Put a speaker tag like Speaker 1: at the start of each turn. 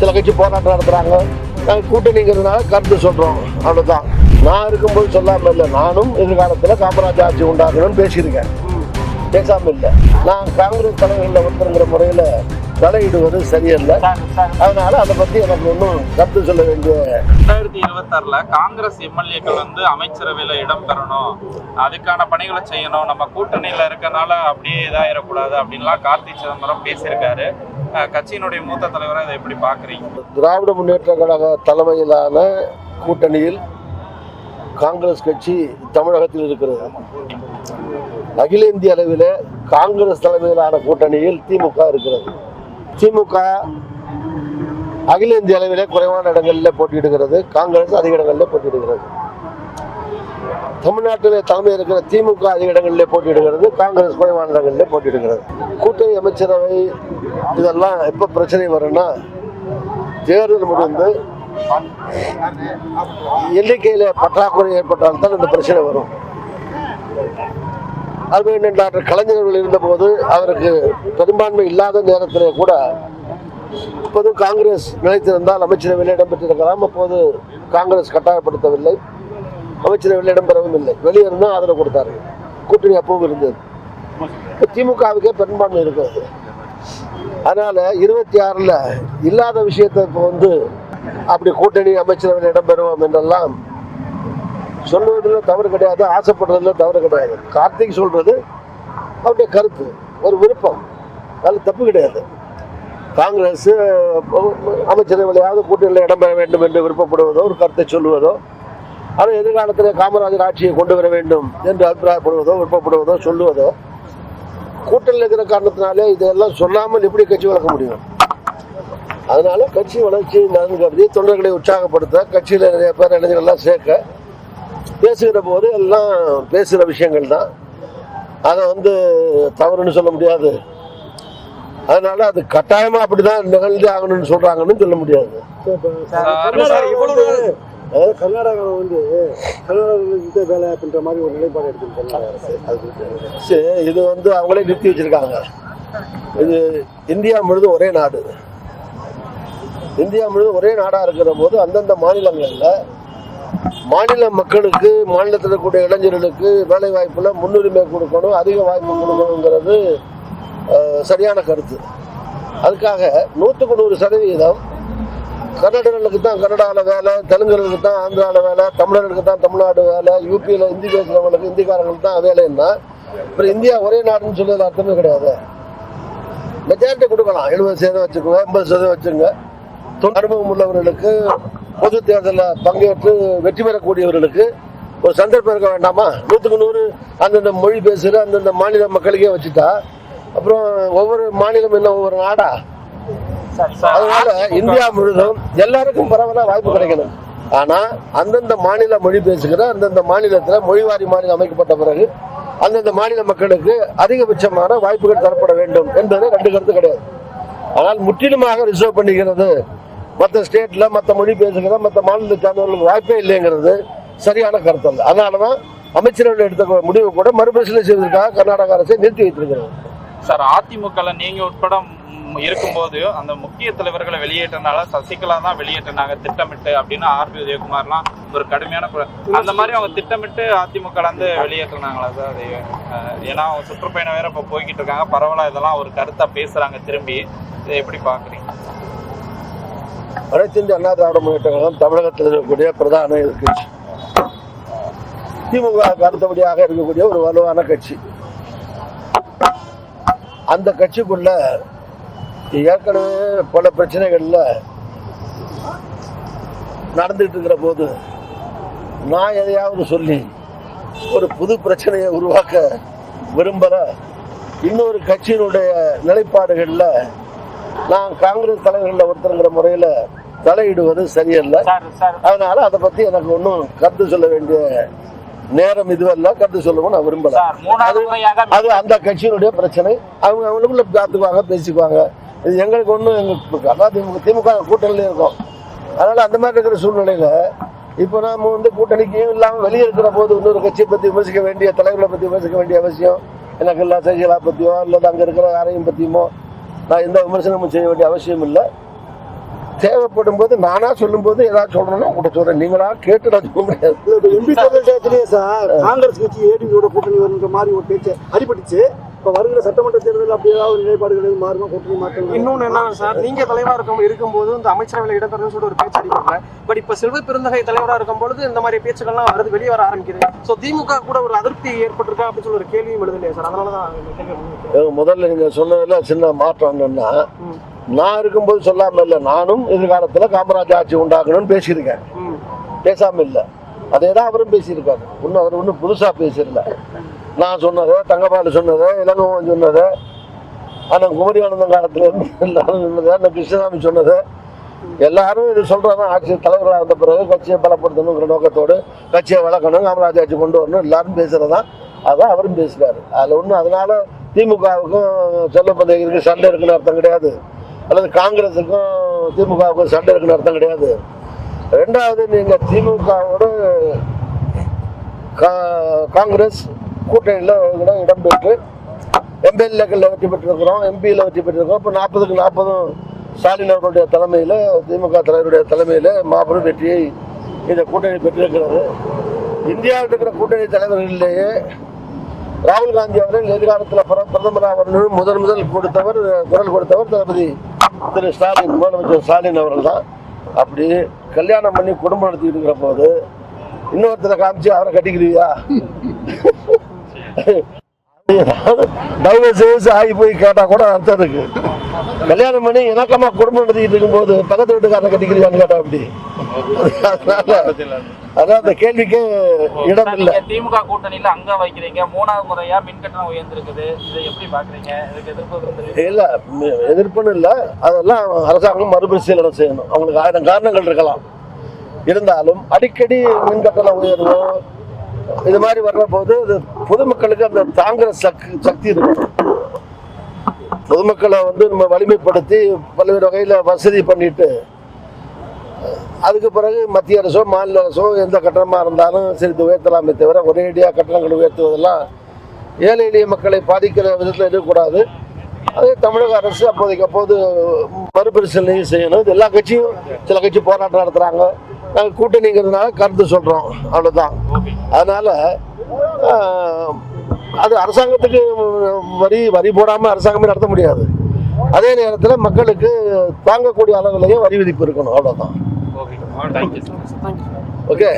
Speaker 1: சில கட்சி போராட்டம் நடத்துகிறாங்க நாங்கள் கூட்டணிங்கிறதுனால கருத்து சொல்கிறோம் அவ்வளோதான் நான் இருக்கும்போது சொல்லாமல் இல்லை. நானும் எதிர்காலத்தில் காமராஜ் ஆட்சி உண்டாகணும்னு பேசியிருக்கேன். பேசாமல் இல்லை. நான் காங்கிரஸ் தலைவர்களில் ஒருத்தருங்கிற முறையில் தலையிடுவது சரியல்ல. அதனால அதை பத்தி எனக்கு ஒன்றும் கருத்து சொல்ல வேண்டிய
Speaker 2: ரெண்டாயிரத்தி இருபத்தாறுல காங்கிரஸ் எம்எல்ஏக்கள் வந்து அமைச்சரவையில இடம் பெறணும். அதுக்கான பணிகளை செய்யணும். நம்ம கூட்டணியில இருக்கனால அப்படியே இதாயிடக்கூடாது அப்படின்லாம் கார்த்தி சிதம்பரம் பேசியிருக்காரு. கட்சியினுடைய மூத்த தலைவராக இதை எப்படி பார்க்குறீங்க
Speaker 1: திராவிட முன்னேற்ற கழக தலைமையிலான கூட்டணியில் காங்கிரஸ் கட்சி தமிழகத்தில் இருக்கிறது. அகில இந்திய அளவில் காங்கிரஸ் தலைமையிலான கூட்டணியில் திமுக இருக்கிறது. திமுக அகில இந்திய அளவிலே குறைவான இடங்களில் போட்டியிடுகிறது. காங்கிரஸ் அதிக இடங்களில் போட்டியிடுகிறது. தமிழ்நாட்டில் தலைமை இருக்கிற திமுக அதிக இடங்களில் போட்டியிடுகிறது காங்கிரஸ் குறைவான இடங்களில் போட்டியிடுகிறது. கூட்டணி அமைச்சரவை இதெல்லாம் எப்போ பிரச்சனை வரும்னா தேர்தல் முடிந்து எண்ணிக்கையில் பற்றாக்குறை ஏற்பட்டால்தான் இந்த பிரச்சனை வரும். அருமையின் டாக்டர் கலைஞர்கள் இருந்தபோது அவருக்கு பெரும்பான்மை இல்லாத நேரத்திலே கூட இப்போதும் காங்கிரஸ் நிலைத்திருந்தால் அமைச்சரவையில் இடம்பெற்றிருக்கலாம் அப்போது காங்கிரஸ் கட்டாயப்படுத்தவில்லை. அமைச்சரவையில் இடம்பெறவும் இல்லை. வெளியே இருந்தால் ஆதரவு கொடுத்தாரு. கூட்டணி அப்பவும் இருந்தது. இப்போ திமுகவுக்கே பெரும்பான்மை இருக்கிறது. அதனால இருபத்தி ஆறில் இல்லாத விஷயத்தை இப்போ வந்து அப்படி கூட்டணி அமைச்சரவையில் இடம்பெறுவோம் என்றெல்லாம் சொல்லுவதில் தவறு கிடையாது ஆசைப்படுறதுல தவறு கிடையாது. கார்த்திக் சொல்றது அவருடைய கருத்து ஒரு விருப்பம். அதில் தப்பு கிடையாது. காங்கிரஸ் அமைச்சரவையாவது கூட்டணியில் இடம்பெற வேண்டும் என்று விருப்பப்படுவதோ ஒரு கருத்தை சொல்லுவதோ ஆனால் எதிர்காலத்தில் காமராஜர் ஆட்சியை கொண்டு வர வேண்டும் என்று அபிப்பிராயப்படுவதோ விருப்பப்படுவதோ சொல்லுவதோ கூட்டணியில் இருக்கிற காரணத்தினாலே இதெல்லாம் சொல்லாமல் எப்படி கட்சி வளர்க்க முடியும்? அதனால கட்சி வளர்ச்சி நலன் கருதி தொண்டர்களை உற்சாகப்படுத்த கட்சியில் நிறைய பேர் இளைஞர்கள்லாம் சேர்க்க பேசுகிற போது எல்லாம் பேசுகிற விஷயங்கள் தான். அதை வந்து தவறுன்னு சொல்ல முடியாது. அதனால அது கட்டாயமா அப்படிதான் நிகழ்ந்து ஆகணும்னு சொல்றாங்கன்னு சொல்ல முடியாது. அதாவது கர்நாடகாவில் வந்து கர்நாடகா வேலை அப்படின்ற மாதிரி ஒரு நிலைப்பாடு எடுத்துருக்காங்க சரி இது வந்து அவங்களே நிறுத்தி வச்சிருக்காங்க. இது இந்தியா முழுதும் ஒரே நாடு. இந்தியா முழுதும் ஒரே நாடாக இருக்கிற போது அந்தந்த மாநிலங்களில் மாநில மக்களுக்கு மாநிலத்தில் இருக்கக்கூடிய இளைஞர்களுக்கு வேலை வாய்ப்பில் முன்னுரிமை கொடுக்கணும் அதிக வாய்ப்பு கொடுக்கணுங்கிறது சரியான கருத்து. அதுக்காக நூற்றுக்கு நூறு சதவீதம் கன்னடர்களுக்கு தான் கன்னடாவில் வேலை தெலுங்குகளுக்கு தான் ஆந்திராவில் வேலை தமிழர்களுக்கு தான் தமிழ்நாடு வேலை யூபியில் ஹிந்தி பேசுகிறவங்களுக்கு ஹிந்திக்காரங்களுக்கு தான் வேலைன்னா அப்புறம் இந்தியா ஒரே நாடுன்னு சொல்லி அர்த்தமே கிடையாது. மெஜாரிட்டி கொடுக்கலாம். எழுபது சதவீதம் வச்சுக்கோங்க எண்பது சதவீதம் வச்சுங்க அனுபவம் உள்ளவர்களுக்கு பொது தேர்தலில் பங்கேற்று வெற்றி பெறக்கூடியவர்களுக்கு ஒரு சந்தர்ப்பம் இருக்க வேண்டாமா? நூற்றுக்கு நூறு அந்தந்த மொழி பேசுகிற அந்தந்த மாநில மக்களுக்கே வச்சுட்டா அப்புறம் ஒவ்வொரு மாநிலம் என்ன ஒவ்வொரு நாடா? அதனால இந்தியா முழுதும் எல்லாருக்கும் பரவலா வாய்ப்பு கிடைக்கணும். ஆனா அந்தந்த மாநில மொழி பேசுகிற அந்தந்த மாநிலத்துல மொழிவாரி மாநிலம் அமைக்கப்பட்ட பிறகு அந்தந்த மாநில மக்களுக்கு அதிகபட்சமான வாய்ப்புகள் தரப்பட வேண்டும் என்பது ரெண்டு கருத்து கிடையாது. ஆனால் முற்றிலுமாக ரிசர்வ் பண்ணிக்கிறது மற்ற ஸ்டேட்ல மற்ற மொழி பேசுகிற மற்ற மாநிலத்தை சார்ந்தவர்களுக்கு வாய்ப்பே இல்லைங்கிறது சரியான கருத்து அல்ல அதனாலதான் அமைச்சரவையில் எடுத்த முடிவு கூட மறுபரிசீலனை செய்வதற்காக கர்நாடக அரசை நிறுத்தி வைத்திருக்கிறது.
Speaker 2: சார் அதிமுக நீங்க உட்பட இருக்கும்போது அந்த முக்கிய தலைவர்களை வெளியேற்றனால சசிகலா தான் வெளியேற்றினாங்க திட்டமிட்டு அப்படின்னு ஆர். பி. உதயகுமார்லாம் ஒரு கடுமையான அந்த மாதிரி அவங்க திட்டமிட்டு அதிமுக கலந்து வெளியேற்றினாங்களா சார்? அது ஏன்னா அவங்க சுற்றுப்பயணம் வேற இப்ப போய்கிட்டு இருக்காங்க. பரவாயில்ல இதெல்லாம் ஒரு கருத்தா பேசுறாங்க திரும்பி. இதை எப்படி பாக்குறீங்க?
Speaker 1: அனைத்து இந்திய அண்ணா திராவிட முன்னேற்ற கழகம் தமிழகத்தில் இருக்கக்கூடிய பிரதான கட்சி திமுக அடுத்தபடியாக இருக்கக்கூடிய ஒரு வலுவான கட்சி. அந்த கட்சிக்குள்ள ஏற்கனவே பல பிரச்சனைகள்ல நடந்துட்டு இருக்கிற போது நான் எதையாவது சொல்லி ஒரு புது பிரச்சனையை உருவாக்க விரும்பல. இன்னொரு கட்சியினுடைய நிலைப்பாடுகள்ல நான் காங்கிரஸ் தலைவர்களில் ஒருத்தருங்கிற முறையில தலையிடுவது சரியல்ல.
Speaker 3: Sir sir.
Speaker 1: அதனால அதை பத்தி எனக்கு ஒன்றும் கருத்து சொல்ல வேண்டிய நேரம் இதுவல்ல. கருத்து சொல்லவும் நான் விரும்பல. அது அந்த கட்சியினுடைய பிரச்சனை. அவங்க அவங்களுக்குள்ள பார்த்துக்குவாங்க பேசிக்குவாங்க. இது எங்களுக்கு ஒன்றும் எங்களுக்கு அண்ணா திமுக திமுக கூட்டணியில் இருக்கும். அதனால் அந்த மாதிரி இருக்கிற சூழ்நிலையில் இப்போ நாம் வந்து கூட்டணிக்கும் இல்லாமல் வெளியே இருக்கிற போது இன்னொரு கட்சியை பற்றி விமர்சிக்க வேண்டிய தலைவர்களை பற்றி விமர்சிக்க வேண்டிய அவசியம். எனக்கு இல்லை சசிகலா பற்றியோ அல்லது அங்கே இருக்கிற யாரையும் பற்றியுமோ நான் எந்த விமர்சனமும் செய்ய வேண்டிய அவசியம் இல்லை. தேவைப்படும் போது நானா சொல்லும் போது ஏதாவது சொல்லணும்னா உங்கள்கிட்ட சொல்றேன். நீங்களா கேட்டு நான் சொல்ல முடியாது.
Speaker 3: எம்பி சார் காங்கிரஸ் கட்சி ஏடிபியோட கூட்டணி வருங்கிற மாதிரி ஒரு பேச்சு அடிபட்டுச்சு. இப்ப வருகிற சட்டமன்ற தேர்தல் அப்படி ஏதாவது நிலைப்பாடுகள் எதுவும் மாறுமா? கூட்டணி மாற்றம்
Speaker 4: இன்னொன்னு என்ன சார் நீங்க தலைவரா இருக்கும் இருக்கும்போது இந்த அமைச்சரவையில் இடம்பெறும் சொல்லிட்டு ஒரு பேச்சு அடிப்பாங்க. பட் இப்ப செல்வ பெருந்தகை தலைவரா இருக்கும் பொழுது இந்த மாதிரி பேச்சுக்கள்லாம் வருது வெளியே வர ஆரம்பிக்குது. சோ திமுக கூட ஒரு அதிருப்தி ஏற்பட்டிருக்கா அப்படின்னு சொல்லி ஒரு கேள்வியும் எழுது இல்லையா சார்? அதனால தான்
Speaker 1: முதல்ல நீங்க சொன்னதுல சின்ன மாற்றம் என்னன்னா. நான் இருக்கும்போது சொல்லாம இல்லை நானும் எதிர்காலத்துல காமராஜ் ஆட்சி உண்டாக்கணும்னு பேசியிருக்கேன்.
Speaker 4: ம்.
Speaker 1: பேசாம இல்லை. அதே தான் அவரும் பேசியிருக்காரு. இன்னும் அவர் ஒன்றும் புதுசா பேசிடல நான் சொன்னது தங்கபாலு சொன்னது இளங்கோவன் சொன்னது அண்ணன் குமரி ஆனந்தம் காலத்துல எல்லாரும் சொன்னது அண்ணன் கிருஷ்ணசாமி சொன்னது எல்லாரும் இது சொல்றாங்க. ஆட்சி தலைவர்களாக இருந்த பிறகு கட்சியை பலப்படுத்தணுங்கிற நோக்கத்தோடு கட்சியை வளர்க்கணும் காமராஜ் ஆட்சி கொண்டு வரணும் எல்லாரும் பேசுறதா அதான் அவரும் பேசுறாரு. அதுல ஒன்றும் அதனால திமுகவுக்கும் செல்லப்பந்தைக்கு சண்டை இருக்குன்னு அர்த்தம் கிடையாது. அல்லது காங்கிரஸுக்கும் திமுகவுக்கும் சண்டை இருக்குன்னு அர்த்தம் கிடையாது. ரெண்டாவது நீங்க திமுகவோட கா- காங்கிரஸ் கூட்டணியில் கூட இடம்பெற்று எம்எல்ஏக்களில் வெற்றி பெற்றிருக்கிறோம் எம்பியில் வெற்றி பெற்றிருக்கிறோம். இப்போ நாற்பதுக்கு நாற்பதும் ஸ்டாலின் அவருடைய தலைமையில் திமுக தலைவருடைய தலைமையில் மாபெரும் வெற்றியை இந்த கூட்டணி பெற்றிருக்கிறது. இந்தியாவில் இருக்கிற கூட்டணி தலைவர்களிலேயே ராகுல் காந்தி அவர்கள் எதிர்காலத்தில் பிர- பிரதமராக வரணும் முதல் முதல் கொடுத்தவர் குரல் கொடுத்தவர் தளபதி திரு ஸ்டாலின் முதலமைச்சர் ஸ்டாலின் அவர்கள் தான் அப்படி கல்யாணம் பண்ணி குடும்பம் நடத்திக்கிட்டு இருக்கிற போது இன்னொருத்தரை காமிச்சு அவரை கட்டிக்கிறியா டைவர்ஸ் ஆகி போய் கேட்டா கூட அர்த்தம் இருக்கு. கல்யாணம் பண்ணி இணக்கமா குடும்பம் நடத்திட்டு இருக்கும்போது பக்கத்து வீட்டுக்காரனை கட்டிக்கிறியான்னு கேட்டா அப்படி. அதான் அந்த கேள்விக்கு இடம் இல்லை.
Speaker 2: திமுக கூட்டணியில அங்க வைக்கிறீங்க மூணாவது முறையா மின் கட்டணம் உயர்ந்திருக்குது. இதை எப்படி பாக்குறீங்க இதுக்கு எதிர்ப்பு
Speaker 1: இல்ல எதிர்ப்புன்னு இல்ல. அதெல்லாம் அரசாங்கம் மறுபரிசீலனை செய்யணும். அவங்களுக்கு ஆயிரம் காரணங்கள் இருக்கலாம். இருந்தாலும் அடிக்கடி மின் கட்டண உயர்வோ இது மாதிரி வர்ற போது பொதுமக்களுக்கு அந்த தாங்குற சக்தி சக்தி இருக்கணும் பொதுமக்களை வந்து நம்ம வலிமைப்படுத்தி பல்வேறு வகையில் வசதி பண்ணிட்டு அதுக்கு பிறகு மத்திய அரசோ மாநில அரசோ எந்த கட்டணமாக இருந்தாலும் சரி உயர்த்தலாமே தவிர ஒரேடியாக கட்டணங்கள் உயர்த்துவதெல்லாம் ஏழை எளிய மக்களை பாதிக்கிற விதத்தில் இருக்கக்கூடாது. அதே தமிழக அரசு அப்போதைக்கு அப்போது மறுபரிசீலனையும் செய்யணும். இது எல்லா கட்சியும் சில கட்சி போராட்டம் நடத்துகிறாங்க நாங்கள் கூட்டணிங்கிறதுனால கருத்து சொல்கிறோம் அவ்வளோதான் அதனால் அது அரசாங்கத்துக்கு வரி வரி போடாமல் அரசாங்கமே நடத்த முடியாது. அதே நேரத்தில் மக்களுக்கு தாங்கக்கூடிய அளவிலேயே வரி விதிப்பு இருக்கணும். அவ்வளோதான் ஓகே